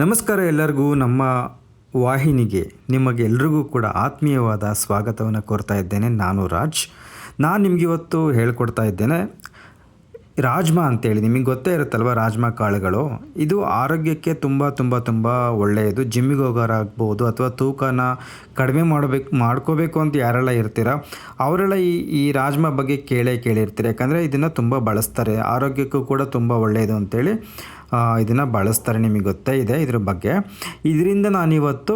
ನಮಸ್ಕಾರ ಎಲ್ಲರಿಗೂ ನಮ್ಮ ವಾಹಿನಿಗೆ ನಿಮಗೆ ಎಲ್ರಿಗೂ ಕೂಡ ಆತ್ಮೀಯವಾದ ಸ್ವಾಗತವನ್ನು ಕೋರ್ತಾ ಇದ್ದೇನೆ. ನಾನು ರಾಜ್. ನಾನು ನಿಮಗಿವತ್ತು ಹೇಳ್ಕೊಡ್ತಾ ಇದ್ದೇನೆ ರಾಜ್ಮಾ ಅಂತೇಳಿ, ನಿಮಗೆ ಗೊತ್ತೇ ಇರುತ್ತಲ್ವ ರಾಜ್ಮಾ ಕಾಳುಗಳು? ಇದು ಆರೋಗ್ಯಕ್ಕೆ ತುಂಬ ತುಂಬ ತುಂಬ ಒಳ್ಳೆಯದು. ಜಿಮ್ಮಿಗೆ ಹೋಗೋರಾಗ್ಬೋದು ಅಥವಾ ತೂಕನ ಕಡಿಮೆ ಮಾಡಬೇಕು, ಮಾಡ್ಕೋಬೇಕು ಅಂತ ಯಾರೆಲ್ಲ ಇರ್ತೀರ, ಅವರೆಲ್ಲ ಈ ಈ ರಾಜ್ಮಾ ಬಗ್ಗೆ ಕೇಳೇ ಕೇಳಿರ್ತೀರಿ. ಯಾಕಂದರೆ ಇದನ್ನು ತುಂಬ ಬಳಸ್ತಾರೆ. ಆರೋಗ್ಯಕ್ಕೂ ಕೂಡ ತುಂಬ ಒಳ್ಳೆಯದು ಅಂತೇಳಿ ಇದನ್ನು ಬಳಸ್ತಾರೆ ನಿಮಗೆ ಗೊತ್ತೇ ಇದೆ ಇದ್ರ ಬಗ್ಗೆ. ಇದರಿಂದ ನಾನಿವತ್ತು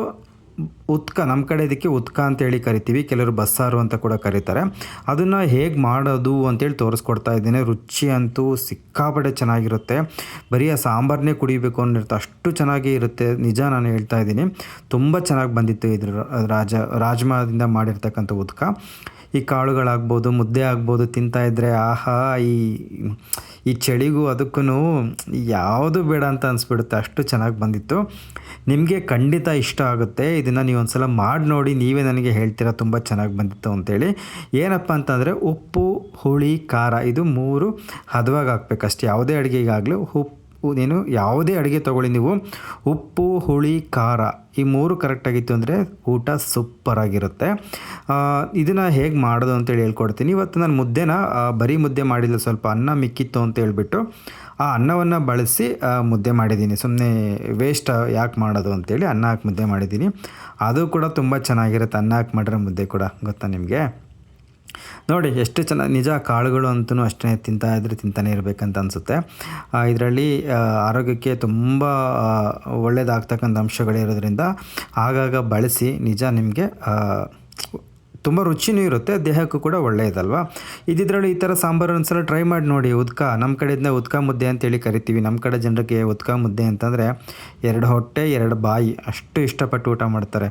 ಉತ್ಕ ನಮ್ಮ ಕಡೆ ಇದಕ್ಕೆ ಉತ್ಕ ಅಂತೇಳಿ ಕರಿತೀವಿ. ಕೆಲವರು ಬಸ್ಸಾರು ಅಂತ ಕೂಡ ಕರೀತಾರೆ. ಅದನ್ನು ಹೇಗೆ ಮಾಡೋದು ಅಂತೇಳಿ ತೋರಿಸ್ಕೊಡ್ತಾ ಇದ್ದೀನಿ. ರುಚಿ ಅಂತೂ ಸಿಕ್ಕಾಪಟ್ಟೆ ಚೆನ್ನಾಗಿರುತ್ತೆ. ಬರೀ ಆ ಸಾಂಬಾರನ್ನೇ ಕುಡಿಬೇಕು ಅನ್ನಿರುತ್ತೆ ಅಷ್ಟು ಚೆನ್ನಾಗಿ ಇರುತ್ತೆ. ನಿಜ ನಾನು ಹೇಳ್ತಾ ಇದ್ದೀನಿ. ತುಂಬ ಚೆನ್ನಾಗಿ ಬಂದಿತ್ತು ಇದ್ರ ರಾಜ ರಾಜ್ಮಾದಿಂದ ಮಾಡಿರ್ತಕ್ಕಂಥ ಉತ್ಕ. ಈ ಕಾಳುಗಳಾಗ್ಬೋದು, ಮುದ್ದೆ ಆಗ್ಬೋದು ತಿಂತಾ ಇದ್ದರೆ ಆಹಾ, ಈ ಈ ಚಳಿಗೂ ಅದಕ್ಕೂ ಯಾವುದು ಬೇಡ ಅಂತ ಅನಿಸ್ಬಿಡುತ್ತೆ. ಅಷ್ಟು ಚೆನ್ನಾಗಿ ಬಂದಿತ್ತು. ನಿಮಗೆ ಖಂಡಿತ ಇಷ್ಟ ಆಗುತ್ತೆ. ಇದನ್ನು ನೀವು ಒಂದು ಸಲ ಮಾಡಿ ನೋಡಿ, ನೀವೇ ನನಗೆ ಹೇಳ್ತೀರಾ, ತುಂಬ ಚೆನ್ನಾಗಿ ಬಂದಿತ್ತು ಅಂತೇಳಿ. ಏನಪ್ಪ ಅಂತಂದರೆ, ಉಪ್ಪು, ಹುಳಿ, ಖಾರ, ಇದು ಮೂರು ಹದವಾಗಿ ಹಾಕ್ಬೇಕಷ್ಟೇ ಯಾವುದೇ ಅಡುಗೆಗಾಗಲೂ ಉಪ್ಪು, ನೀನು ಯಾವುದೇ ಅಡುಗೆ ತೊಗೊಳ್ಳಿ ನೀವು. ಉಪ್ಪು, ಹುಳಿ, ಖಾರ ಈ ಮೂರು ಕರೆಕ್ಟಾಗಿತ್ತು ಅಂದರೆ ಊಟ ಸೂಪರಾಗಿರುತ್ತೆ ಇದನ್ನು ಹೇಗೆ ಮಾಡೋದು ಅಂತೇಳಿ ಹೇಳ್ಕೊಡ್ತೀನಿ. ಇವತ್ತು ನಾನು ಮುದ್ದೆನ ಬರೀ ಮುದ್ದೆ ಮಾಡಿಲ್ಲ, ಸ್ವಲ್ಪ ಅನ್ನ ಮಿಕ್ಕಿತ್ತು ಅಂತ ಹೇಳ್ಬಿಟ್ಟು ಆ ಅನ್ನವನ್ನು ಬಳಸಿ ಮುದ್ದೆ ಮಾಡಿದ್ದೀನಿ. ಸುಮ್ಮನೆ ವೇಸ್ಟ್ ಯಾಕೆ ಮಾಡೋದು ಅಂತೇಳಿ ಅನ್ನ ಹಾಕಿ ಮುದ್ದೆ ಮಾಡಿದ್ದೀನಿ. ಅದು ಕೂಡ ತುಂಬ ಚೆನ್ನಾಗಿರುತ್ತೆ, ಅನ್ನ ಹಾಕಿ ಮಾಡಿರೋ ಮುದ್ದೆ ಕೂಡ, ಗೊತ್ತಾ ನಿಮಗೆ? ನೋಡಿ, ಎಷ್ಟು ಚೆನ್ನಾಗಿ ನಿಜ ಕಾಳುಗಳು ಅಂತೂ ಅಷ್ಟೇ ತಿಂತಾ ಇದ್ರೆ ತಿಂತಾನೆ ಇರಬೇಕಂತ ಅನಿಸುತ್ತೆ. ಇದರಲ್ಲಿ ಆರೋಗ್ಯಕ್ಕೆ ತುಂಬ ಒಳ್ಳೆಯದಾಗ್ತಕ್ಕಂಥ ಅಂಶಗಳಿರೋದ್ರಿಂದ ಆಗಾಗ ಬಳಸಿ ನಿಜ ನಿಮಗೆ ತುಂಬ ರುಚಿನೂ ಇರುತ್ತೆ, ದೇಹಕ್ಕೂ ಕೂಡ ಒಳ್ಳೆಯದಲ್ವಾ ಇದಿದ್ರಲ್ಲಿ ಈ ಥರ ಸಾಂಬಾರು ಒಂದ್ಸಲ ಟ್ರೈ ಮಾಡಿ ನೋಡಿ, ಉದ್ಕ ನಮ್ಮ ಕಡೆಯಿಂದ ಉದ್ಕ ಮುದ್ದೆ ಅಂತೇಳಿ ಕರಿತೀವಿ. ನಮ್ಮ ಕಡೆ ಜನರಿಗೆ ಉದ್ಕ ಮುದ್ದೆ ಅಂತಂದರೆ ಎರಡು ಹೊಟ್ಟೆ, ಎರಡು ಬಾಯಿ, ಅಷ್ಟು ಇಷ್ಟಪಟ್ಟು ಊಟ ಮಾಡ್ತಾರೆ.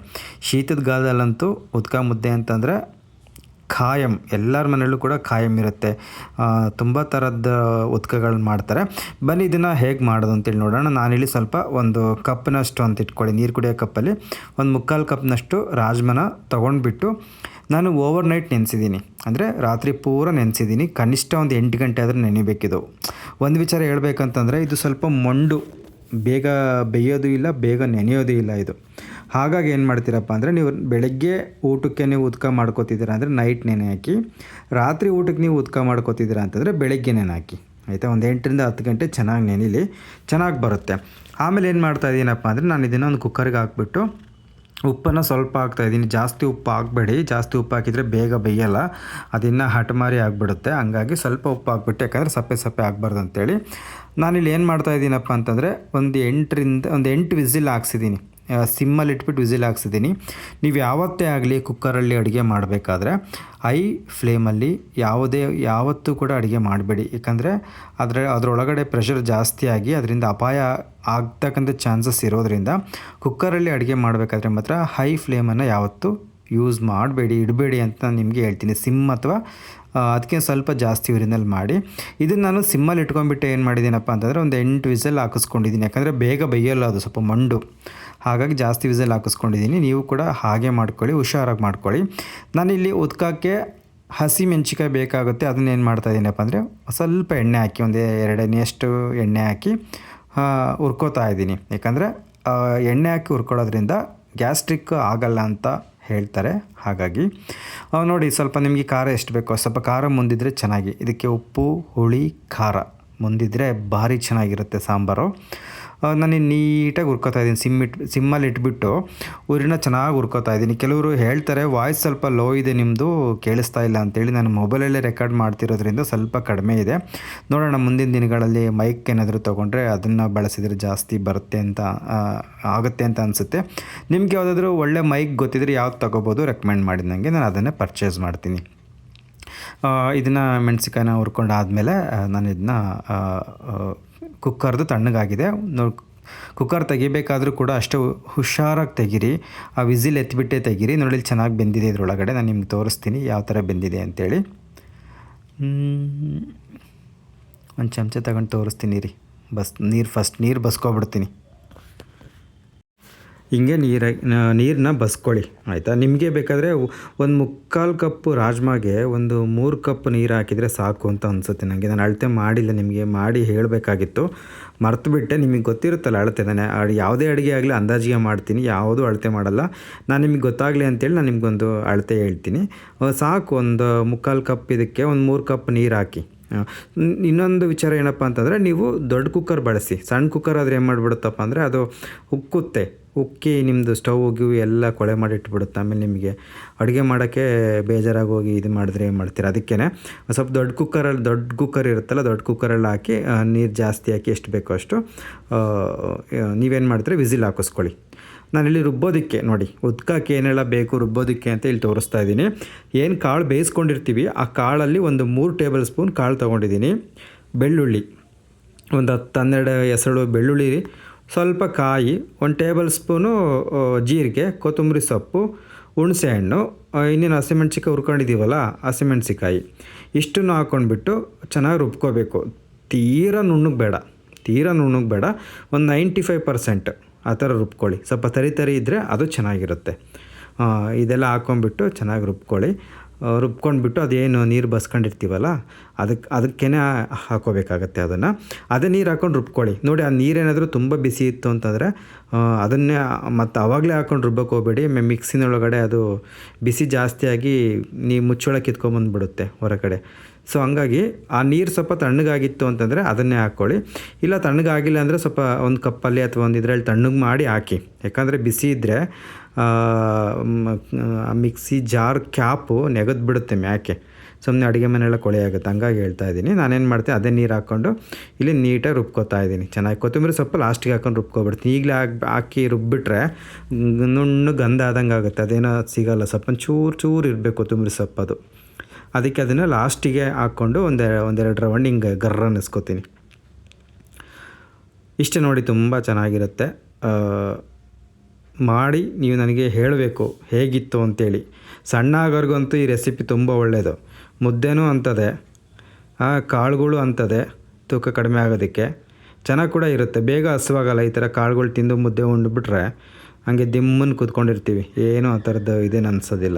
ಶೀತದ ಗಾಲದಲ್ಲಂತೂ ಉದ್ಕ ಮುದ್ದೆ ಅಂತಂದರೆ ಖಾಯಂ, ಎಲ್ಲರ ಮನೆಯಲ್ಲೂ ಕೂಡ ಖಾಯಂ ಇರುತ್ತೆ. ತುಂಬ ಥರದ ಉತ್ಕಗಳನ್ನ ಮಾಡ್ತಾರೆ. ಬನ್ನಿ ಇದನ್ನು ಹೇಗೆ ಮಾಡೋದು ಅಂತೇಳಿ ನೋಡೋಣ. ನಾನಿಲ್ಲಿ ಸ್ವಲ್ಪ ಒಂದು ಕಪ್ನಷ್ಟು ಅಂತ ಇಟ್ಕೊಳ್ಳಿ. ನೀರು ಕುಡಿಯೋ ಕಪ್ಪಲ್ಲಿ ಒಂದು ಮುಕ್ಕಾಲು ಕಪ್ನಷ್ಟು ರಾಜ್ಮನ ತೊಗೊಂಡ್ಬಿಟ್ಟು ನಾನು ಓವರ್ ನೈಟ್ ನೆನೆಸಿದ್ದೀನಿ. ಅಂದರೆ ರಾತ್ರಿ ಪೂರ ನೆನೆಸಿದ್ದೀನಿ. ಕನಿಷ್ಠ ಒಂದು ಎಂಟು ಗಂಟೆ ಆದರೂ ನೆನಿಬೇಕಿದು. ಒಂದು ವಿಚಾರ ಹೇಳ್ಬೇಕಂತಂದರೆ ಇದು ಸ್ವಲ್ಪ ಮೊಂಡು. ಬೇಗ ಬೇಯೋದು ಇಲ್ಲ, ಬೇಗ ನೆನೆಯೋದು ಇಲ್ಲ ಇದು. ಹಾಗಾಗಿ ಏನು ಮಾಡ್ತೀರಪ್ಪ ಅಂದರೆ ನೀವು ಬೆಳಗ್ಗೆ ಊಟಕ್ಕೆ ನೀವು ಉದ್ಕ ಮಾಡ್ಕೋತಿದ್ದೀರಾ ಅಂದರೆ ನೈಟ್ ನೆನೆ ಹಾಕಿ, ರಾತ್ರಿ ಊಟಕ್ಕೆ ನೀವು ಉದ್ಕ ಮಾಡ್ಕೋತಿದ್ದೀರಾ ಅಂತಂದರೆ ಬೆಳಗ್ಗೆ ನೆನೆ ಹಾಕಿ. ಆಯಿತಾ? ಒಂದು ಎಂಟರಿಂದ ಹತ್ತು ಗಂಟೆ ಚೆನ್ನಾಗಿ ನೆನಿಲಿ, ಚೆನ್ನಾಗಿ ಬರುತ್ತೆ. ಆಮೇಲೆ ಏನು ಮಾಡ್ತಾ ಇದ್ದೀನಪ್ಪ ಅಂದರೆ ನಾನು ಇದನ್ನು ಒಂದು ಕುಕ್ಕರ್ಗೆ ಹಾಕ್ಬಿಟ್ಟು ಉಪ್ಪನ್ನು ಸ್ವಲ್ಪ ಹಾಕ್ತಾಯಿದ್ದೀನಿ ಜಾಸ್ತಿ ಉಪ್ಪು ಹಾಕಬೇಡಿ. ಜಾಸ್ತಿ ಉಪ್ಪು ಹಾಕಿದರೆ ಬೇಗ ಬೇಯಲ್ಲ. ಅದಿನ್ನು ಹಟಮಾರಿ ಆಗಿಬಿಡುತ್ತೆ. ಹಂಗಾಗಿ ಸ್ವಲ್ಪ ಉಪ್ಪು ಹಾಕ್ಬಿಟ್ಟು, ಯಾಕಂದರೆ ಸಪ್ಪೆ ಸಪ್ಪೆ ಆಗಬಾರ್ದು ಅಂತೇಳಿ. ನಾನಿಲ್ಲಿ ಏನು ಮಾಡ್ತಾ ಇದ್ದೀನಪ್ಪ ಅಂತಂದರೆ ಒಂದು ಎಂಟರಿಂದ, ಒಂದು ಎಂಟು ವಿಸಿಲ್ ಹಾಕ್ಸಿದ್ದೀನಿ ಸಿಮ್ಮಲ್ಲಿ ಇಟ್ಬಿಟ್ಟು ವಿಸಿಲ್ ಹಾಕ್ಸಿದ್ದೀನಿ. ನೀವು ಯಾವತ್ತೇ ಆಗಲಿ ಕುಕ್ಕರಲ್ಲಿ ಅಡುಗೆ ಮಾಡಬೇಕಾದ್ರೆ, ಐ ಫ್ಲೇಮಲ್ಲಿ ಯಾವುದೇ, ಯಾವತ್ತೂ ಕೂಡ ಅಡುಗೆ ಮಾಡಬೇಡಿ. ಯಾಕಂದರೆ ಅದರ, ಅದರೊಳಗಡೆ ಪ್ರೆಷರ್ ಜಾಸ್ತಿ ಆಗಿ ಅದರಿಂದ ಅಪಾಯ ಆಗ್ತಕ್ಕಂಥ ಚಾನ್ಸಸ್ ಇರೋದರಿಂದ ಕುಕ್ಕರಲ್ಲಿ ಅಡುಗೆ ಮಾಡಬೇಕಾದ್ರೆ ಮಾತ್ರ ಹೈ ಫ್ಲೇಮನ್ನು ಯಾವತ್ತೂ ಯೂಸ್ ಮಾಡಬೇಡಿ, ಇಡಬೇಡಿ ಅಂತ ನಾನು ನಿಮಗೆ ಹೇಳ್ತೀನಿ. ಸಿಮ್ ಅಥವಾ ಅದಕ್ಕೆ ಸ್ವಲ್ಪ ಜಾಸ್ತಿ ಊರಿನಲ್ಲಿ ಮಾಡಿ. ಇದನ್ನು ನಾನು ಸಿಮ್ಮಲ್ಲಿ ಇಟ್ಕೊಂಡ್ಬಿಟ್ಟು ಏನು ಮಾಡಿದ್ದೀನಪ್ಪ ಅಂತಂದರೆ ಒಂದು ಎಂಟು ವಿಸಲ್ ಹಾಕಿಸ್ಕೊಂಡಿದ್ದೀನಿ. ಯಾಕಂದರೆ ಬೇಗ ಬೇಯಲ್ಲ ಅದು, ಸ್ವಲ್ಪ ಮಂಡು. ಹಾಗಾಗಿ ಜಾಸ್ತಿ ವಿಸಲ್ ಹಾಕಿಸ್ಕೊಂಡಿದ್ದೀನಿ. ನೀವು ಕೂಡ ಹಾಗೆ ಮಾಡ್ಕೊಳ್ಳಿ, ಹುಷಾರಾಗಿ ಮಾಡ್ಕೊಳ್ಳಿ. ನಾನಿಲ್ಲಿ ಉದ್ಕಕ್ಕೆ ಹಸಿ ಮೆಣಸಿಕಾಯಿ ಬೇಕಾಗುತ್ತೆ, ಅದನ್ನ ಏನು ಮಾಡ್ತಾಯಿದ್ದೀನಪ್ಪ ಅಂದರೆ ಸ್ವಲ್ಪ ಎಣ್ಣೆ ಹಾಕಿ, ಒಂದು ಎರಡನೆಯಷ್ಟು ಎಣ್ಣೆ ಹಾಕಿ ಹುರ್ಕೋತಾ ಇದ್ದೀನಿ. ಯಾಕಂದರೆ ಎಣ್ಣೆ ಹಾಕಿ ಹುರ್ಕೊಳ್ಳೋದ್ರಿಂದ ಗ್ಯಾಸ್ಟ್ರಿಕ್ ಆಗಲ್ಲ ಅಂತ ಹೇಳ್ತಾರೆ. ಹಾಗಾಗಿ ನೋಡಿ ಸ್ವಲ್ಪ ನಿಮಗೆ ಖಾರ ಎಷ್ಟು ಬೇಕೋ, ಸ್ವಲ್ಪ ಖಾರ ಮುಂದಿದ್ರೆ ಚೆನ್ನಾಗಿ. ಇದಕ್ಕೆ ಉಪ್ಪು, ಹುಳಿ, ಖಾರ. ಮುಂದಿದ್ರೆ ಭಾರಿ ಚೆನ್ನಾಗಿರುತ್ತೆ ಸಾಂಬಾರು. ನಾನು ನೀಟಾಗಿ ಹುರ್ಕೋತಾ ಇದ್ದೀನಿ. ಸಿಮ್ ಇಟ್, ಸಿಮ್ಮಲ್ಲಿ ಇಟ್ಬಿಟ್ಟು ಊರಿನ ಚೆನ್ನಾಗಿ ಹುರ್ಕೋತಾ ಇದ್ದೀನಿ. ಕೆಲವರು ಹೇಳ್ತಾರೆ, ವಾಯ್ಸ್ ಸ್ವಲ್ಪ ಲೋ ಇದೆ ನಿಮ್ಮದು ಕೇಳಿಸ್ತಾ ಇಲ್ಲ ಅಂತೇಳಿ ನಾನು ಮೊಬೈಲಲ್ಲೇ ರೆಕಾರ್ಡ್ ಮಾಡ್ತಿರೋದ್ರಿಂದ ಸ್ವಲ್ಪ ಕಡಿಮೆ ಇದೆ. ನೋಡೋಣ, ಮುಂದಿನ ದಿನಗಳಲ್ಲಿ ಮೈಕ್ ಏನಾದರೂ ತೊಗೊಂಡ್ರೆ ಅದನ್ನು ಬಳಸಿದರೆ ಜಾಸ್ತಿ ಬರುತ್ತೆ ಅಂತ ಆಗುತ್ತೆ ಅಂತ ಅನಿಸುತ್ತೆ. ನಿಮ್ಗೆ ಯಾವುದಾದ್ರೂ ಒಳ್ಳೆ ಮೈಕ್ ಗೊತ್ತಿದ್ರೆ ಯಾವ್ದು ತೊಗೋಬೋದು ರೆಕಮೆಂಡ್ ಮಾಡಿ ನನಗೆ ನಾನು ಅದನ್ನೇ ಪರ್ಚೇಸ್ ಮಾಡ್ತೀನಿ. ಇದನ್ನು ಮೆಣಸಿಕಾಯಿನ ಹುರ್ಕೊಂಡು ಆದಮೇಲೆ ನಾನು ಇದನ್ನ ಕುಕ್ಕರ್ದು ತಣ್ಣಗಾಗಿದೆ. ಕುಕ್ಕರ್ ತೆಗಿಬೇಕಾದ್ರೂ ಕೂಡ ಅಷ್ಟು ಹುಷಾರಾಗಿ ತೆಗೀರಿ. ಆ ವಿಸಿಲ್ ಎತ್ತಿಬಿಟ್ಟೆ ತೆಗಿರಿ. ನೋಡಿ ಚೆನ್ನಾಗಿ ಬೆಂದಿದೆ ಇದರೊಳಗಡೆ. ನಾನು ನಿಮ್ಗೆ ತೋರಿಸ್ತೀನಿ ಯಾವ ಥರ ಬೆಂದಿದೆ ಅಂತೇಳಿ. ಒಂದು ಚಮಚ ತಗೊಂಡು ತೋರಿಸ್ತೀನಿ ರೀ. ಬಸ್, ನೀರು ಫಸ್ಟ್ ನೀರು ಬಸ್ಕೊಬಿಡ್ತೀನಿ. ಹಿಂಗೆ ನೀರ ನೀರನ್ನ ಬಸ್ಕೊಳ್ಳಿ, ಆಯಿತಾ? ನಿಮಗೆ ಬೇಕಾದರೆ ಒಂದು ಮುಕ್ಕಾಲು ಕಪ್ ರಾಜ್ಮಾಗೆ ಒಂದು ಮೂರು ಕಪ್ ನೀರು ಹಾಕಿದರೆ ಸಾಕು ಅಂತ ಅನಿಸುತ್ತೆ ನನಗೆ ನಾನು ಅಳತೆ ಮಾಡಿಲ್ಲ, ನಿಮಗೆ ಮಾಡಿ ಹೇಳಬೇಕಾಗಿತ್ತು. ಮರ್ತುಬಿಟ್ಟೆ ನಿಮಗೆ ಗೊತ್ತಿರುತ್ತಲ್ಲ ಅಳತೆ ನಾನು ಯಾವುದೇ ಅಡುಗೆ ಆಗಲಿ ಅಂದಾಜಿಗೆ ಮಾಡ್ತೀನಿ, ಯಾವುದೂ ಅಳತೆ ಮಾಡಲ್ಲ. ನಾನು ನಿಮಗೆ ಗೊತ್ತಾಗಲಿ ಅಂತೇಳಿ ನಾನು ನಿಮಗೊಂದು ಅಳತೆ ಹೇಳ್ತೀನಿ. ಸಾಕು, ಒಂದು ಮುಕ್ಕಾಲು ಕಪ್ ಇದಕ್ಕೆ ಒಂದು ಮೂರು ಕಪ್ ನೀರು ಹಾಕಿ. ಇನ್ನೊಂದು ವಿಚಾರ ಏನಪ್ಪ ಅಂತಂದರೆ ನೀವು ದೊಡ್ಡ ಕುಕ್ಕರ್ ಬಳಸಿ. ಸಣ್ಣ ಕುಕ್ಕರ್ ಆದರೆ ಏನು ಮಾಡಿಬಿಡುತ್ತಪ್ಪ ಅಂದರೆ ಅದು ಉಕ್ಕುತ್ತೆ. ಉಕ್ಕಿ ನಿಮ್ಮದು ಸ್ಟವ್ ಗಿವ್ ಎಲ್ಲ ಕೊಳೆ ಮಾಡಿ ಇಟ್ಬಿಡುತ್ತೆ. ಆಮೇಲೆ ನಿಮಗೆ ಅಡುಗೆ ಮಾಡೋಕ್ಕೆ ಬೇಜಾರಾಗಿ ಹೋಗಿ ಇದು ಮಾಡಿದ್ರೆ ಏನು ಮಾಡ್ತೀರ? ಅದಕ್ಕೇ ಸ್ವಲ್ಪ ದೊಡ್ಡ ಕುಕ್ಕರಲ್ಲಿ ದೊಡ್ಡ ಕುಕ್ಕರ್ ಇರುತ್ತಲ್ಲ, ದೊಡ್ಡ ಕುಕ್ಕರಲ್ಲಿ ಹಾಕಿ ನೀರು ಜಾಸ್ತಿ ಹಾಕಿ ಎಷ್ಟು ಬೇಕೋ ಅಷ್ಟು ನೀವೇನು ಮಾಡ್ತೀರಿ? ವಿಸಿಲ್ ಹಾಕಿಸ್ಕೊಳ್ಳಿ. ನಾನಿಲ್ಲಿ ರುಬ್ಬೋದಕ್ಕೆ ನೋಡಿ, ಉದ್ಕಕ್ಕೆ ಏನೆಲ್ಲ ಬೇಕು ರುಬ್ಬೋದಕ್ಕೆ ಅಂತ ಇಲ್ಲಿ ತೋರಿಸ್ತಾ ಇದ್ದೀನಿ. ಏನು ಕಾಳು ಬೇಯಿಸ್ಕೊಂಡಿರ್ತೀವಿ, ಆ ಕಾಳಲ್ಲಿ ಒಂದು ಮೂರು ಟೇಬಲ್ ಸ್ಪೂನ್ ಕಾಳು ತೊಗೊಂಡಿದ್ದೀನಿ. ಬೆಳ್ಳುಳ್ಳಿ, ಒಂದು ಹತ್ತು ಹನ್ನೆರಡು ಹೆಸರು ಬೆಳ್ಳುಳ್ಳಿ ಸ್ವಲ್ಪ ಕಾಯಿ, ಒಂದು ಟೇಬಲ್ ಸ್ಪೂನು ಜೀರಿಗೆ, ಕೊತ್ತಂಬರಿ ಸೊಪ್ಪು ಹುಣಸೆಹಣ್ಣು ಹಣ್ಣು ಇನ್ನೇನು ಹಸಿಮೆಣ್ಸಿಕಾಯಿ ಹುರ್ಕೊಂಡಿದ್ದೀವಲ್ಲ ಹಸಿಮೆಣ್ಸಿಕಾಯಿ ಇಷ್ಟನ್ನು ಹಾಕ್ಕೊಂಡ್ಬಿಟ್ಟು ಚೆನ್ನಾಗಿ ರುಬ್ಕೋಬೇಕು. ತೀರಾ ನುಣ್ಣಗೆ ಬೇಡ. ತೀರಾ ನುಣ್ಣಗೆ ಬೇಡ. ಒಂದು ನೈಂಟಿ ಫೈವ್ ಪರ್ಸೆಂಟ್ ಆ ಥರ ರುಬ್ಕೊಳ್ಳಿ. ಸ್ವಲ್ಪ ತರಿ ತರಿ ಇದ್ದರೆ ಅದು ಚೆನ್ನಾಗಿರುತ್ತೆ. ಇದೆಲ್ಲ ಹಾಕ್ಕೊಂಡ್ಬಿಟ್ಟು ಚೆನ್ನಾಗಿ ರುಬ್ಕೊಳ್ಳಿ. ರುಬ್ಕೊಂಡ್ಬಿಟ್ಟು ಅದೇನು ನೀರು ಬಸ್ಕೊಂಡಿರ್ತೀವಲ್ಲ ಅದಕ್ಕೆ ಅದಕ್ಕೇ ಹಾಕೋಬೇಕಾಗತ್ತೆ ಅದನ್ನು. ಅದೇ ನೀರು ಹಾಕೊಂಡು ರುಬ್ಕೊಳ್ಳಿ. ನೋಡಿ, ಆ ನೀರೇನಾದರೂ ತುಂಬ ಬಿಸಿ ಇತ್ತು ಅಂತಂದರೆ ಅದನ್ನೇ, ಮತ್ತು ಆವಾಗಲೇ ಹಾಕೊಂಡು ರುಬ್ಬಕ್ಕೆ ಹೋಗಬೇಡಿ. ಮಿಕ್ಸಿನೊಳಗಡೆ ಅದು ಬಿಸಿ ಜಾಸ್ತಿಯಾಗಿ ನೀವು ಮುಚ್ಚೊಳ ಕಿತ್ಕೊಂಬಂದ್ಬಿಡುತ್ತೆ ಹೊರಗಡೆ. ಸೊ, ಹಂಗಾಗಿ ಆ ನೀರು ಸ್ವಲ್ಪ ತಣ್ಣಗಾಗಿತ್ತು ಅಂತಂದರೆ ಅದನ್ನೇ ಹಾಕ್ಕೊಳ್ಳಿ ಇಲ್ಲ, ತಣ್ಣಗಾಗಿಲ್ಲ ಅಂದರೆ ಸ್ವಲ್ಪ ಒಂದು ಕಪ್ಪಲ್ಲಿ ಅಥವಾ ಒಂದು ಇದರಲ್ಲಿ ತಣ್ಣಗೆ ಮಾಡಿ ಹಾಕಿ. ಯಾಕಂದರೆ ಬಿಸಿ ಇದ್ದರೆ ಮಿಕ್ಸಿ ಜಾರ್ ಕ್ಯಾಪು ನೆಗೆದು ಬಿಡುತ್ತೆ ಮ್ಯಾಕೆ. ಸುಮ್ಮನೆ ಅಡುಗೆ ಮನೆಯೆಲ್ಲ ಕೊಳೆ ಆಗುತ್ತೆ. ಹಂಗಾಗಿ ಹೇಳ್ತಾ ಇದ್ದೀನಿ. ನಾನೇನು ಮಾಡ್ತೀನಿ ಅದೇ ನೀರು ಹಾಕ್ಕೊಂಡು ಇಲ್ಲಿ ನೀಟಾಗಿ ರುಬ್ಕೋತಾ ಇದ್ದೀನಿ. ಚೆನ್ನಾಗಿ ಕೊತ್ತಂಬರಿ ಸೊಪ್ಪು ಲಾಸ್ಟಿಗೆ ಹಾಕೊಂಡು ರುಬ್ಕೊಬಿಡ್ತೀನಿ. ಈಗಲೇ ಹಾಕಿ ಹಾಕಿ ರುಬ್ಬಿಟ್ರೆ ನುಣ್ಣು ಗಂಧ ಆದಂಗೆ ಆಗುತ್ತೆ. ಅದೇನೋ ಸಿಗೋಲ್ಲ. ಸೊಪ್ಪು ಚೂರು ಚೂರು ಇರಬೇಕು ಕೊತ್ತಂಬರಿ ಅದು. ಅದಕ್ಕೆ ಅದನ್ನು ಲಾಸ್ಟಿಗೆ ಹಾಕ್ಕೊಂಡು ಒಂದು ಒಂದೆರಡು ರೌಂಡ್ ಹಿಂಗೆ ಗರ್ರ ಅನ್ನಿಸ್ಕೋತೀನಿ ಇಷ್ಟು ನೋಡಿ ತುಂಬ ಚೆನ್ನಾಗಿರುತ್ತೆ. ಮಾಡಿ ನೀವು ನನಗೆ ಹೇಳಬೇಕು ಹೇಗಿತ್ತು ಅಂತೇಳಿ. ಸಣ್ಣ ಆಗೋರ್ಗಂತೂ ಈ ರೆಸಿಪಿ ತುಂಬ ಒಳ್ಳೆಯದು ಮುದ್ದೆನೂ ಅಂತದೆ. ಕಾಳುಗಳು ಅಂತದೆ, ತೂಕ ಕಡಿಮೆ ಆಗೋದಕ್ಕೆ. ಚೆನ್ನಾಗಿ ಕೂಡ ಇರುತ್ತೆ. ಬೇಗ ಹಸುವಾಗಲ್ಲ ಈ ಥರ ಕಾಳುಗಳು ತಿಂದು ಮುದ್ದೆ ಉಂಡ್ಬಿಟ್ರೆ ಹಂಗೆ ದಿಮ್ಮನ್ನು ಕೂತ್ಕೊಂಡಿರ್ತೀವಿ. ಏನೂ ಆ ಥರದ್ದು ಇದೇನು ಅನ್ಸೋದಿಲ್ಲ.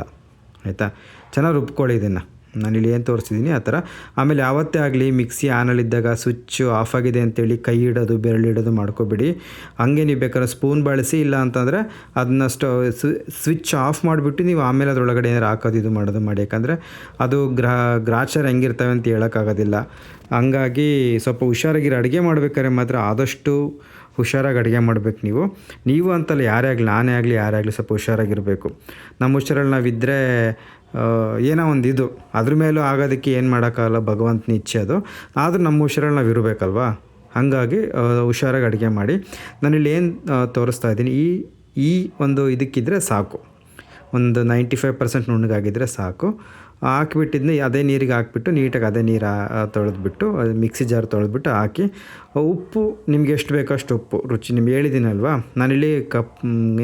ಆಯಿತಾ? ಚೆನ್ನಾಗಿ ರುಬ್ಕೊಳ್ಳಿ ಇದನ್ನು. ನಾನು ಇಲ್ಲಿ ಏನು ತೋರಿಸಿದ್ದೀನಿ ಆ ಥರ. ಆಮೇಲೆ ಯಾವತ್ತೇ ಆಗಲಿ ಮಿಕ್ಸಿ ಆನಲ್ಲಿದ್ದಾಗ ಸ್ವಿಚ್ಚು ಆಫ್ ಆಗಿದೆ ಅಂತೇಳಿ ಕೈ ಇಡೋದು ಬೆರಳಿಡೋದು ಮಾಡ್ಕೋಬೇಡಿ. ಹಂಗೆ ನೀವು ಬೇಕಾದ್ರೆ ಸ್ಪೂನ್ ಬಳಸಿ, ಇಲ್ಲ ಅಂತಂದರೆ ಅದನ್ನ ಸ್ಟೋ ಸ್ವಿಚ್ ಆಫ್ ಮಾಡಿಬಿಟ್ಟು ನೀವು ಆಮೇಲೆ ಅದರೊಳಗಡೆ ಏನಾರು ಹಾಕೋದು, ಇದು ಮಾಡೋದು ಮಾಡಿ. ಯಾಕಂದರೆ ಅದು ಗ್ರಾ, ಗ್ರಾಚಾರ ಹೆಂಗಿರ್ತವೆ ಅಂತ ಹೇಳೋಕ್ಕಾಗೋದಿಲ್ಲ. ಹಂಗಾಗಿ ಸ್ವಲ್ಪ ಹುಷಾರಾಗಿರೋ, ಅಡುಗೆ ಮಾಡ್ಬೇಕಾದ್ರೆ ಮಾತ್ರ ಆದಷ್ಟು ಹುಷಾರಾಗಿ ಅಡುಗೆ ಮಾಡಬೇಕು ನೀವು. ನೀವು ಅಂತಲ್ಲ ಯಾರೇ ಆಗಲಿ, ನಾನೇ ಆಗಲಿ, ಯಾರೇ ಆಗಲಿ ಸ್ವಲ್ಪ ಹುಷಾರಾಗಿರಬೇಕು. ನಮ್ಮ ಹುಷಾರಲ್ಲಿ ನಾವಿದ್ದರೆ ಏನೋ ಒಂದು ಇದು. ಅದ್ರ ಮೇಲೂ ಆಗೋದಕ್ಕೆ ಏನು ಮಾಡೋಕ್ಕಾಗಲ್ಲ, ಭಗವಂತನ ಇಚ್ಛೆ ಅದು. ಆದರೂ ನಮ್ಮ ಹುಷಾರಲ್ಲಿ ನಾವು ಇರಬೇಕಲ್ವಾ? ಹಾಗಾಗಿ ಹುಷಾರಾಗಿ ಅಡುಗೆ ಮಾಡಿ. ನಾನಿಲ್ಲಿ ಏನು ತೋರಿಸ್ತಾ ಇದ್ದೀನಿ, ಈ ಈ ಒಂದು ಇದಕ್ಕಿದ್ರೆ ಸಾಕು. ಒಂದು ನೈಂಟಿ ಫೈವ್ ಪರ್ಸೆಂಟ್ ನುಣ್ಣಗಾಗಿದ್ದರೆ ಸಾಕು. ಹಾಕ್ಬಿಟ್ಟಿದ್ನ, ಅದೇ ನೀರಿಗೆ ಹಾಕ್ಬಿಟ್ಟು ನೀಟಾಗಿ ಅದೇ ನೀರು ತೊಳೆದ್ಬಿಟ್ಟು ಮಿಕ್ಸಿ ಜಾರ್ ತೊಳೆದ್ಬಿಟ್ಟು ಹಾಕಿ ಉಪ್ಪು ನಿಮ್ಗೆ ಎಷ್ಟು ಬೇಕೋ ಅಷ್ಟು ಉಪ್ಪು, ರುಚಿ ನಿಮ್ಗೆ ಹೇಳಿದ್ದೀನಲ್ವಾ? ನಾನಿಲ್ಲಿ ಕಪ್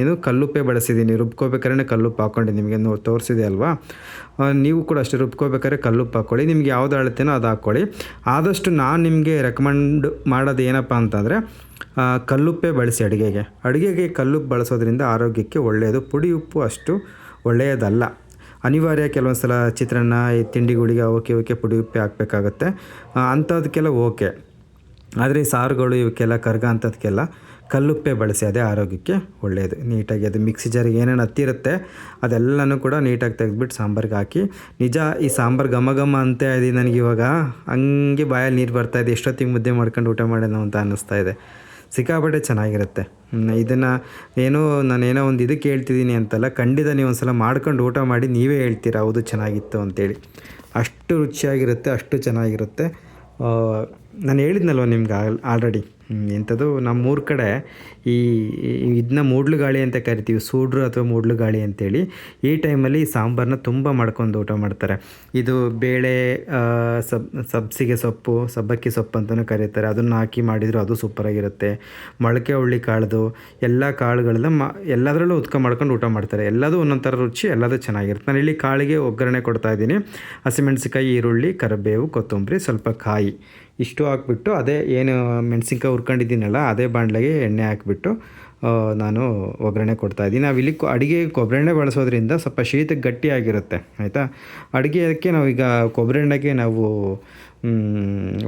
ಏನು ಕಲ್ಲುಪ್ಪೆ ಬಳಸಿದ್ದೀನಿ ರುಬ್ಕೋಬೇಕಾದ್ರೆ ಕಲ್ಲುಪ್ಪು ಹಾಕ್ಕೊಂಡು ನಿಮಗೆ ನೋ, ತೋರಿಸಿದೆ ಅಲ್ವಾ? ನೀವು ಕೂಡ ಅಷ್ಟೇ ರುಬ್ಕೋಬೇಕಾದ್ರೆ ಕಲ್ಲುಪ್ಪು ಹಾಕ್ಕೊಳ್ಳಿ, ನಿಮ್ಗೆ ಯಾವ್ದು ಅಳತೆನೋ ಅದು ಹಾಕ್ಕೊಳ್ಳಿ. ಆದಷ್ಟು ನಾನು ನಿಮಗೆ ರೆಕಮೆಂಡ್ ಮಾಡೋದು ಏನಪ್ಪ ಅಂತಂದರೆ ಕಲ್ಲುಪ್ಪೇ ಬಳಸಿ ಅಡುಗೆಗೆ. ಅಡುಗೆಗೆ ಕಲ್ಲುಪ್ಪು ಬಳಸೋದ್ರಿಂದ ಆರೋಗ್ಯಕ್ಕೆ ಒಳ್ಳೆಯದು, ಪುಡಿ ಉಪ್ಪು ಅಷ್ಟು ಒಳ್ಳೆಯದಲ್ಲ. ಅನಿವಾರ್ಯ ಕೆಲವೊಂದು ಸಲ ಚಿತ್ರಾನ್ನ, ಈ ತಿಂಡಿಗಳಿಗೆ ಅವಕ್ಕೆ ಇವಕ್ಕೆ ಪುಡಿ ಉಪ್ಪಿ ಹಾಕಬೇಕಾಗತ್ತೆ. ಅಂಥದಕ್ಕೆಲ್ಲ ಓಕೆ. ಆದರೆ ಸಾರುಗಳು ಇವಕ್ಕೆಲ್ಲ ಕರ್ಗ ಅಂಥದಕ್ಕೆಲ್ಲ ಕಲ್ಲುಪ್ಪೆ ಬಳಸಿ ಅದೇ ಆರೋಗ್ಯಕ್ಕೆ ಒಳ್ಳೆಯದು ನೀಟಾಗಿ ಅದು ಮಿಕ್ಸಿ ಜಾರಿಗೆ ಏನೇನು ಹತ್ತಿರುತ್ತೆ ಅದೆಲ್ಲನೂ ಕೂಡ ನೀಟಾಗಿ ತೆಗೆದುಬಿಟ್ಟು ಸಾಂಬಾರಿಗೆ ಹಾಕಿ. ನಿಜ ಈ ಸಾಂಬಾರು ಘಮ ಘಮ ಅಂತ ಇದೆ ನನಗೆ ಇವಾಗ. ಹಂಗೆ ಬಾಯಲ್ಲಿ ನೀರು ಬರ್ತಾ ಇದೆ, ಎಷ್ಟೊತ್ತಿಗೆ ಮುದ್ದೆ ಮಾಡ್ಕೊಂಡು ಊಟ ಮಾಡೋಣ ಅಂತ ಅನ್ನಿಸ್ತಾ ಇದೆ. ಸಿಕ್ಕಾಪಟ್ಟೆ ಚೆನ್ನಾಗಿರುತ್ತೆ. ಇದನ್ನು ಏನೋ ನಾನೇನೋ ಒಂದು ಇದಕ್ಕೆ ಹೇಳ್ತಿದ್ದೀನಿ ಅಂತಲ್ಲ, ಖಂಡಿತ ನೀವು ಒಂದ್ಸಲ ಮಾಡ್ಕೊಂಡು ಊಟ ಮಾಡಿ ನೀವೇ ಹೇಳ್ತೀರಾ ಹೌದು ಚೆನ್ನಾಗಿತ್ತು ಅಂತೇಳಿ. ಅಷ್ಟು ರುಚಿಯಾಗಿರುತ್ತೆ, ಅಷ್ಟು ಚೆನ್ನಾಗಿರುತ್ತೆ. ನಾನು ಹೇಳಿದ್ನಲ್ವ ನಿಮ್ಗೆ ಆಲ್ರೆಡಿ ಎಂಥದ್ದು? ನಮ್ಮೂರ ಕಡೆ ಈ ಇದನ್ನ ಮೂಡ್ಲು ಗಾಳಿ ಅಂತ ಕರಿತೀವಿ, ಸೂಡ್ರು ಅಥವಾ ಮೂಡ್ಲು ಗಾಳಿ ಅಂತೇಳಿ. ಈ ಟೈಮಲ್ಲಿ ಈ ಸಾಂಬಾರನ್ನ ತುಂಬ ಮಾಡ್ಕೊಂಡು ಊಟ ಮಾಡ್ತಾರೆ. ಇದು ಬೇಳೆ ಸಬ್, ಸಬ್ಸಿಗೆ ಸೊಪ್ಪು, ಸಬ್ಬಕ್ಕಿ ಸೊಪ್ಪು ಅಂತಲೂ ಕರೀತಾರೆ. ಅದನ್ನು ಹಾಕಿ ಮಾಡಿದ್ರು ಅದು ಸೂಪರಾಗಿರುತ್ತೆ ಮೊಳಕೆ ಹುಳ್ಳಿ ಕಾಳ್ದು, ಎಲ್ಲ ಕಾಳುಗಳನ್ನ ಮ, ಎಲ್ಲದರಲ್ಲೂ ಉತ್ಕ ಮಾಡ್ಕೊಂಡು ಊಟ ಮಾಡ್ತಾರೆ. ಎಲ್ಲದೂ ಒಂದೊಂದು ರುಚಿ, ಎಲ್ಲದೂ ಚೆನ್ನಾಗಿರುತ್ತೆ. ನಾನು ಇಲ್ಲಿ ಕಾಳಿಗೆ ಒಗ್ಗರಣೆ ಕೊಡ್ತಾ ಇದ್ದೀನಿ. ಹಸಿಮೆಣಸಿಕಾಯಿ ಈರುಳ್ಳಿ, ಕರಿಬೇವು, ಕೊತ್ತಂಬರಿ, ಸ್ವಲ್ಪ ಕಾಯಿ. ಇಷ್ಟು ಹಾಕ್ಬಿಟ್ಟು ಅದೇ ಏನು ಮೆಣಸಿನ್ಕಾಯಿ ಹುರ್ಕೊಂಡಿದ್ದೀನಲ್ಲ, ಅದೇ ಬಾಣಲೆಗೆ ಎಣ್ಣೆ ಹಾಕ್ಬಿಟ್ಟು ನಾನು ಒಗ್ಗರಣೆ ಕೊಡ್ತಾ ಇದ್ದೀನಿ. ನಾವಿಲ್ಲಿ ಅಡುಗೆ ಕೊಬ್ಬರಿ ಎಣ್ಣೆ ಬಳಸೋದ್ರಿಂದ ಸ್ವಲ್ಪ ಶೀತ ಗಟ್ಟಿಯಾಗಿರುತ್ತೆ ಆಯಿತಾ? ಅಡುಗೆಗೆ ನಾವೀಗ ಕೊಬ್ಬರಿ ಎಣ್ಣೆಗೆ ನಾವು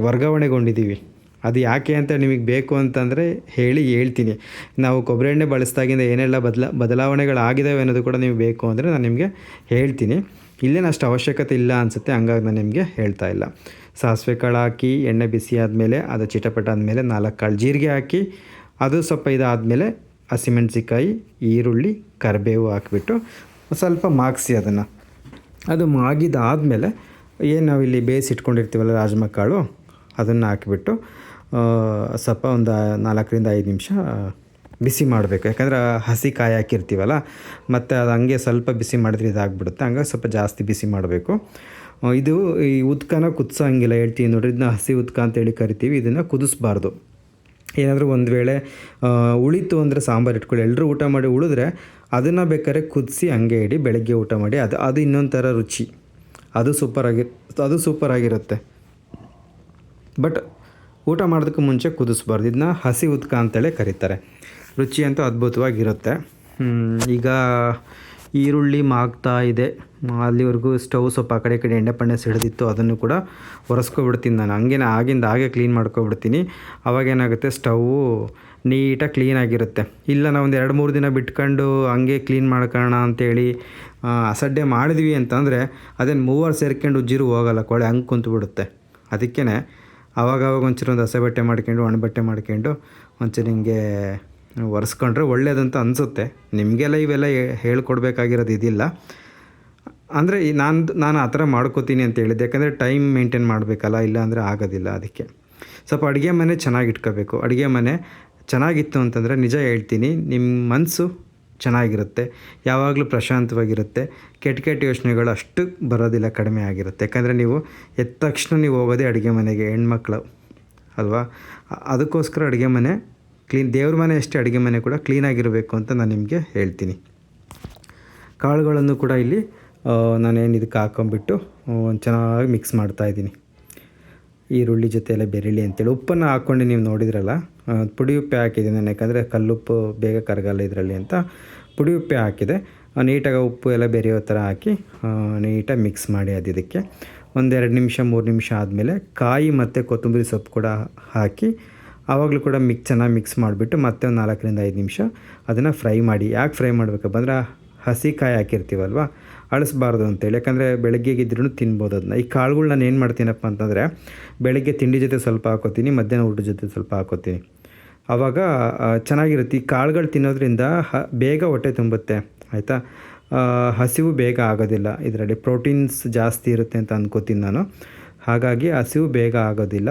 ವರ್ಗಾವಣೆಗೊಂಡಿದ್ದೀವಿ. ಅದು ಯಾಕೆ ಅಂತ ನಿಮಗೆ ಬೇಕು ಅಂತಂದರೆ ಹೇಳಿ ಹೇಳ್ತೀನಿ. ನಾವು ಕೊಬ್ಬರಿ ಎಣ್ಣೆ ಬಳಸಿದಾಗಿಂದ ಏನೆಲ್ಲ ಬದಲ ಬದಲಾವಣೆಗಳಾಗಿದ್ದಾವೆ ಅನ್ನೋದು ಕೂಡ ನೀವು ಬೇಕು ಅಂದರೆ ನಾನು ನಿಮಗೆ ಹೇಳ್ತೀನಿ. ಇಲ್ಲೇನು ಅಷ್ಟು ಅವಶ್ಯಕತೆ ಇಲ್ಲ ಅನಿಸುತ್ತೆ, ಹಂಗಾಗಿ ನಾನು ನಿಮಗೆ ಹೇಳ್ತಾ ಇಲ್ಲ. ಸಾಸಿವೆ ಕಾಳು ಹಾಕಿ, ಎಣ್ಣೆ ಬಿಸಿ ಆದಮೇಲೆ ಅದು ಚಿಟಪಟ ಆದಮೇಲೆ ನಾಲ್ಕು ಕಾಳು ಜೀರಿಗೆ ಹಾಕಿ, ಅದು ಸ್ವಲ್ಪ ಇದಾದಮೇಲೆ ಹಸಿಮೆಣ್ಸಿಕಾಯಿ ಈರುಳ್ಳಿ, ಕರಿಬೇವು ಹಾಕಿಬಿಟ್ಟು ಸ್ವಲ್ಪ ಮಾಗಿಸಿ ಅದನ್ನು. ಅದು ಮಾಗಿದಾದಮೇಲೆ ಏನು ನಾವಿಲ್ಲಿ ಬೇಯಿಸಿಟ್ಕೊಂಡಿರ್ತೀವಲ್ಲ ರಾಜ್ಮ ಕಾಳು ಅದನ್ನು ಹಾಕಿಬಿಟ್ಟು ಸ್ವಲ್ಪ ಒಂದು ನಾಲ್ಕರಿಂದ ಐದು ನಿಮಿಷ ಬಿಸಿ ಮಾಡಬೇಕು. ಯಾಕಂದ್ರೆ ಹಸಿ ಕಾಯಿ ಹಾಕಿರ್ತೀವಲ್ಲ, ಮತ್ತು ಅದು ಹಂಗೆ ಸ್ವಲ್ಪ ಬಿಸಿ ಮಾಡಿದ್ರೆ ಇದಾಗ್ಬಿಡುತ್ತೆ. ಹಂಗಾಗಿ ಸ್ವಲ್ಪ ಜಾಸ್ತಿ ಬಿಸಿ ಮಾಡಬೇಕು. ಇದು ಈ ಉದ್ಕನ ಕುದಿಸೋಂಗಿಲ್ಲ ಹೇಳ್ತೀವಿ ನೋಡ್ರಿ. ಇದನ್ನ ಹಸಿ ಉದ್ಕ ಅಂತೇಳಿ ಕರಿತೀವಿ. ಇದನ್ನು ಕುದಿಸ್ಬಾರ್ದು. ಏನಾದರೂ ಒಂದು ವೇಳೆ ಉಳಿತು ಅಂದರೆ ಸಾಂಬಾರು ಇಟ್ಕೊಳ್ಳಿ. ಎಲ್ಲರೂ ಊಟ ಮಾಡಿ ಉಳಿದ್ರೆ ಅದನ್ನು ಬೇಕಾದ್ರೆ ಕುದಿಸಿ ಹಂಗೆ ಇಡಿ, ಬೆಳಗ್ಗೆ ಊಟ ಮಾಡಿ. ಅದು ಅದು ಇನ್ನೊಂದು ಥರ ರುಚಿ. ಅದು ಸೂಪರಾಗಿ ಅದು ಸೂಪರಾಗಿರುತ್ತೆ ಬಟ್ ಊಟ ಮಾಡೋದಕ್ಕೆ ಮುಂಚೆ ಕುದಿಸ್ಬಾರ್ದು. ಇದನ್ನ ಹಸಿ ಉದ್ಕ ಅಂತೇಳಿ ಕರೀತಾರೆ. ರುಚಿ ಅಂತೂ ಅದ್ಭುತವಾಗಿರುತ್ತೆ. ಈಗ ಈರುಳ್ಳಿ ಮಾಗ್ತಾ ಇದೆ. ಅಲ್ಲಿವರೆಗೂ ಸ್ಟವ್ ಸ್ವಲ್ಪ ಆ ಕಡೆ ಈ ಕಡೆ ಎಣ್ಣೆ ಪಣ್ಣೆ ಸಿಡಿದಿತ್ತು. ಅದನ್ನು ಕೂಡ ಒರೆಸ್ಕೊಬಿಡ್ತೀನಿ ನಾನು. ಹಂಗೇನೆ ಆಗಿಂದ ಹಾಗೆ ಕ್ಲೀನ್ ಮಾಡ್ಕೊಬಿಡ್ತೀನಿ. ಅವಾಗ ಏನಾಗುತ್ತೆ? ಸ್ಟವ್ವು ನೀಟಾಗಿ ಕ್ಲೀನಾಗಿರುತ್ತೆ ಇಲ್ಲ, ನಾವು ಒಂದು ಎರಡು ಮೂರು ದಿನ ಬಿಟ್ಕೊಂಡು ಹಂಗೆ ಕ್ಲೀನ್ ಮಾಡ್ಕೊಳ್ಳೋಣ ಅಂತೇಳಿ ಅಸಡ್ಡೆ ಮಾಡಿದ್ವಿ ಅಂತಂದರೆ ಅದೇನು ಮೂವರು ಸೇರ್ಕೊಂಡು ಉಜ್ಜಿರು ಹೋಗಲ್ಲ. ಕೊಳೆ ಹಂಗೆ ಕುಂತ್ಬಿಡುತ್ತೆ. ಅದಕ್ಕೇ ಆವಾಗವಾಗ ಒಂಚೂರು ಒಂದು ಹಸೆ ಬಟ್ಟೆ ಮಾಡ್ಕೊಂಡು ಒಣ ಬಟ್ಟೆ ಮಾಡ್ಕೊಂಡು ಒಂಚೂರು ಹಿಂಗೆ ಒರೆಸ್ಕೊಂಡ್ರೆ ಒಳ್ಳೇದಂತ ಅನಿಸುತ್ತೆ. ನಿಮಗೆಲ್ಲ ಇವೆಲ್ಲ ಹೇಳ್ಕೊಡ್ಬೇಕಾಗಿರೋದು ಇದಿಲ್ಲ. ಅಂದರೆ ನಾನು ನಾನು ಆ ಥರ ಮಾಡ್ಕೋತೀನಿ ಅಂತ ಹೇಳಿದ್ದೆ. ಯಾಕಂದರೆ ಟೈಮ್ ಮೇಂಟೈನ್ ಮಾಡಬೇಕಲ್ಲ, ಇಲ್ಲ ಅಂದರೆ ಆಗೋದಿಲ್ಲ ಅದಕ್ಕೆ. ಸ್ವಲ್ಪ ಅಡುಗೆ ಮನೆ ಚೆನ್ನಾಗಿ ಇಟ್ಕೋಬೇಕು. ಅಡುಗೆ ಮನೆ ಚೆನ್ನಾಗಿತ್ತು ಅಂತಂದರೆ ನಿಜ ಹೇಳ್ತೀನಿ ನಿಮ್ಮ ಮನಸ್ಸು ಚೆನ್ನಾಗಿರುತ್ತೆ. ಯಾವಾಗಲೂ ಪ್ರಶಾಂತವಾಗಿರುತ್ತೆ. ಕೆಟ್ಟ ಕೆಟ್ಟ ಯೋಚನೆಗಳು ಅಷ್ಟು ಬರೋದಿಲ್ಲ, ಕಡಿಮೆ ಆಗಿರುತ್ತೆ. ಯಾಕಂದರೆ ನೀವು ಎದ್ದ ತಕ್ಷಣ ನೀವು ಹೋಗೋದೇ ಅಡುಗೆ ಮನೆಗೆ ಹೆಣ್ಮಕ್ಳು, ಅಲ್ವಾ? ಅದಕ್ಕೋಸ್ಕರ ಅಡುಗೆ ಮನೆ ಕ್ಲೀನ್ ದೇವ್ರ ಮನೆ ಅಷ್ಟೇ, ಅಡುಗೆ ಮನೆ ಕೂಡ ಕ್ಲೀನಾಗಿರಬೇಕು ಅಂತ ನಾನು ನಿಮಗೆ ಹೇಳ್ತೀನಿ. ಕಾಳುಗಳನ್ನು ಕೂಡ ಇಲ್ಲಿ ನಾನೇನು ಇದಕ್ಕೆ ಹಾಕೊಂಬಿಟ್ಟು ಒಂದು ಚೆನ್ನಾಗಿ ಮಿಕ್ಸ್ ಮಾಡ್ತಾ ಇದ್ದೀನಿ. ಈರುಳ್ಳಿ ಜೊತೆ ಎಲ್ಲ ಬೆರಳಿ ಅಂತೇಳಿ. ಉಪ್ಪನ್ನು ಹಾಕ್ಕೊಂಡು ನೀವು ನೋಡಿದ್ರಲ್ಲ ಪುಡಿ ಉಪ್ಪೆ ಹಾಕಿದೆ ನಾನು, ಯಾಕಂದರೆ ಕಲ್ಲುಪ್ಪು ಬೇಗ ಕರಗಲ್ಲ ಇದರಲ್ಲಿ ಅಂತ. ಪುಡಿ ಉಪ್ಪೆ ಹಾಕಿದೆ. ನೀಟಾಗಿ ಉಪ್ಪು ಎಲ್ಲ ಬೆರೆಯೋ ಥರ ಹಾಕಿ ನೀಟಾಗಿ ಮಿಕ್ಸ್ ಮಾಡಿ ಅದು ಇದಕ್ಕೆ. ಒಂದೆರಡು ನಿಮಿಷ, ಮೂರು ನಿಮಿಷ ಆದಮೇಲೆ ಕಾಯಿ ಮತ್ತು ಕೊತ್ತಂಬರಿ ಸೊಪ್ಪು ಕೂಡ ಹಾಕಿ ಆವಾಗಲೂ ಕೂಡ ಮಿಕ್ಸ್ ಚೆನ್ನಾಗಿ ಮಿಕ್ಸ್ ಮಾಡಿಬಿಟ್ಟು ಮತ್ತೆ ಒಂದು ನಾಲ್ಕರಿಂದ ಐದು ನಿಮಿಷ ಅದನ್ನು ಫ್ರೈ ಮಾಡಿ. ಯಾಕೆ ಫ್ರೈ ಮಾಡಬೇಕಪ್ಪ ಅಂದ್ರೆ ಹಸಿ ಕಾಯಿ ಹಾಕಿರ್ತೀವಲ್ವ? ಅಳಿಸ್ಬಾರ್ದು ಅಂತೇಳಿ. ಯಾಕಂದರೆ ಬೆಳಗ್ಗೆಗಿದ್ರೂ ತಿನ್ಬೋದು ಅದನ್ನ ಈ ಕಾಳುಗಳು ನಾನು ಏನು ಮಾಡ್ತೀನಪ್ಪ ಅಂತಂದರೆ ಬೆಳಗ್ಗೆ ತಿಂಡಿ ಜೊತೆ ಸ್ವಲ್ಪ ಹಾಕೋತೀನಿ, ಮಧ್ಯಾಹ್ನ ಊಟದ ಜೊತೆ ಸ್ವಲ್ಪ ಹಾಕೋತೀನಿ. ಆವಾಗ ಚೆನ್ನಾಗಿರುತ್ತೆ. ಈ ಕಾಳುಗಳು ತಿನ್ನೋದ್ರಿಂದ ಹ, ಬೇಗ ಹೊಟ್ಟೆ ತುಂಬುತ್ತೆ. ಆಯಿತಾ? ಹಸಿವು ಬೇಗ ಆಗೋದಿಲ್ಲ. ಇದರಲ್ಲಿ ಪ್ರೋಟೀನ್ಸ್ ಜಾಸ್ತಿ ಇರುತ್ತೆ ಅಂತ ಅಂದ್ಕೋತೀನಿ ನಾನು. ಹಾಗಾಗಿ ಹಸಿವು ಬೇಗ ಆಗೋದಿಲ್ಲ.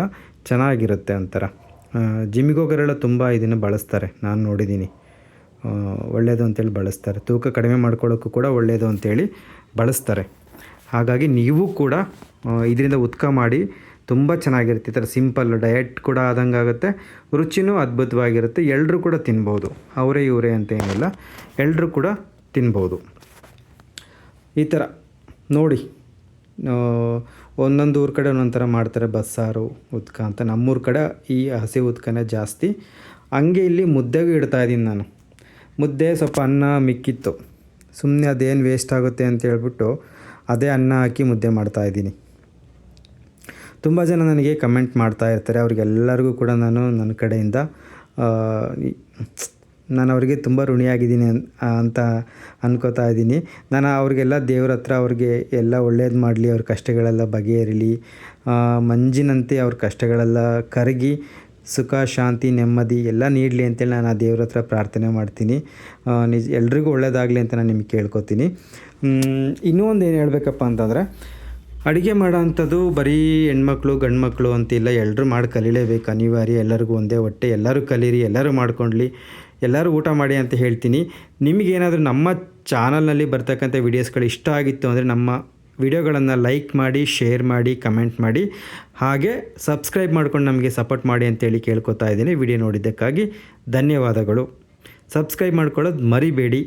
ಚೆನ್ನಾಗಿರುತ್ತೆ ಒಂಥರ. ಜಿಮ್ಮಿಗೆ ಹೋಗೋರೆಲ್ಲ ತುಂಬ ಇದನ್ನು ಬಳಸ್ತಾರೆ. ನಾನು ನೋಡಿದ್ದೀನಿ ಒಳ್ಳೆಯದು ಅಂತೇಳಿ ಬಳಸ್ತಾರೆ. ತೂಕ ಕಡಿಮೆ ಮಾಡ್ಕೊಳ್ಳೋಕ್ಕೂ ಕೂಡ ಒಳ್ಳೆಯದು ಅಂತೇಳಿ ಬಳಸ್ತಾರೆ. ಹಾಗಾಗಿ ನೀವು ಕೂಡ ಇದರಿಂದ ಉತ್ಕ ಮಾಡಿ ತುಂಬ ಚೆನ್ನಾಗಿರುತ್ತೆ. ಈ ಥರ ಸಿಂಪಲ್ ಡಯಟ್ ಕೂಡ ಆದಂಗೆ ಆಗುತ್ತೆ ರುಚಿನೂ ಅದ್ಭುತವಾಗಿರುತ್ತೆ. ಎಲ್ಲರೂ ಕೂಡ ತಿನ್ಬೋದು. ಅವರೇ ಇವರೇ ಅಂತ ಏನಿಲ್ಲ. ಎಲ್ಲರೂ ಕೂಡ ತಿನ್ಬೋದು. ಈ ಥರ ನೋಡಿ. ಒಂದೊಂದು ಊರ ಕಡೆ ಒಂದೊಂದು ಥರ ಮಾಡ್ತಾರೆ, ಬಸ್ಸಾರು ಉದ್ಕ ಅಂತ. ನಮ್ಮೂರ ಕಡೆ ಈ ಹಸಿ ಉದ್ಕನೇ ಜಾಸ್ತಿ. ಹಂಗೆ ಇಲ್ಲಿ ಮುದ್ದೆಗೂ ಇಡ್ತಾ ಇದ್ದೀನಿ ನಾನು. ಮುದ್ದೆ ಸ್ವಲ್ಪ ಅನ್ನ ಮಿಕ್ಕಿತ್ತು. ಸುಮ್ಮನೆ ಅದೇನು ವೇಸ್ಟ್ ಆಗುತ್ತೆ ಅಂತ ಹೇಳ್ಬಿಟ್ಟು ಅದೇ ಅನ್ನ ಹಾಕಿ ಮುದ್ದೆ ಮಾಡ್ತಾ ಇದ್ದೀನಿ. ತುಂಬ ಜನ ನನಗೆ ಕಮೆಂಟ್ ಮಾಡ್ತಾ ಇರ್ತಾರೆ. ಅವ್ರಿಗೆಲ್ಲರಿಗೂ ಕೂಡ ನಾನು ನನ್ನ ಕಡೆಯಿಂದ ನಾನು ಅವರಿಗೆ ತುಂಬ ಋಣಿಯಾಗಿದ್ದೀನಿ ಅಂತ ಅನ್ಕೋತಾ ಇದ್ದೀನಿ. ನಾನು ಅವ್ರಿಗೆಲ್ಲ ದೇವ್ರ ಹತ್ರ ಅವ್ರಿಗೆ ಎಲ್ಲ ಒಳ್ಳೇದು ಮಾಡಲಿ, ಅವ್ರ ಕಷ್ಟಗಳೆಲ್ಲ ಬಗೆಹರಿಲಿ ಮಂಜಿನಂತೆ ಅವ್ರ ಕಷ್ಟಗಳೆಲ್ಲ ಕರಗಿ ಸುಖ, ಶಾಂತಿ, ನೆಮ್ಮದಿ ಎಲ್ಲ ನೀಡಲಿ ಅಂತೇಳಿ ನಾನು ಆ ದೇವ್ರ ಹತ್ರ ಪ್ರಾರ್ಥನೆ ಮಾಡ್ತೀನಿ. ನಿಜ, ಎಲ್ರಿಗೂ ಒಳ್ಳೇದಾಗಲಿ ಅಂತ ನಾನು ನಿಮಗೆ ಕೇಳ್ಕೊತೀನಿ. ಇನ್ನೂ ಒಂದು ಏನು ಹೇಳಬೇಕಪ್ಪ ಅಂತಂದರೆ, ಅಡುಗೆ ಮಾಡೋ ಅಂಥದ್ದು ಬರೀ ಹೆಣ್ಮಕ್ಳು, ಗಂಡ್ಮಕ್ಳು ಅಂತಿಲ್ಲ ಎಲ್ಲರೂ ಮಾಡಿ ಕಲೀಲೇಬೇಕು. ಅನಿವಾರ್ಯ, ಎಲ್ಲರಿಗೂ ಒಂದೇ ಹೊಟ್ಟೆ, ಎಲ್ಲರೂ ಕಲೀರಿ, ಎಲ್ಲರೂ ಮಾಡ್ಕೊಳ್ಳಿ ಎಲ್ಲರೂ ಊಟ ಮಾಡಿ ಅಂತ ಹೇಳ್ತೀನಿ. ನಿಮಗೇನಾದರೂ ನಮ್ಮ ಚಾನಲ್ನಲ್ಲಿ ಬರ್ತಕ್ಕಂಥ ವೀಡಿಯೋಸ್ಗಳು ಇಷ್ಟ ಆಗಿತ್ತು ಅಂದರೆ ನಮ್ಮ ವಿಡಿಯೋಗಳನ್ನು ಲೈಕ್ ಮಾಡಿ ಶೇರ್ ಮಾಡಿ ಕಮೆಂಟ್ ಮಾಡಿ. ಹಾಗೆ ಸಬ್ಸ್ಕ್ರೈಬ್ ಮಾಡ್ಕೊಂಡು ನಮಗೆ ಸಪೋರ್ಟ್ ಮಾಡಿ ಅಂತೇಳಿ ಕೇಳ್ಕೊತಾ ಇದ್ದೀನಿ. ವಿಡಿಯೋ ನೋಡಿದ್ದಕ್ಕಾಗಿ ಧನ್ಯವಾದಗಳು. ಸಬ್ಸ್ಕ್ರೈಬ್ ಮಾಡ್ಕೊಳ್ಳೋದು ಮರಿಬೇಡಿ.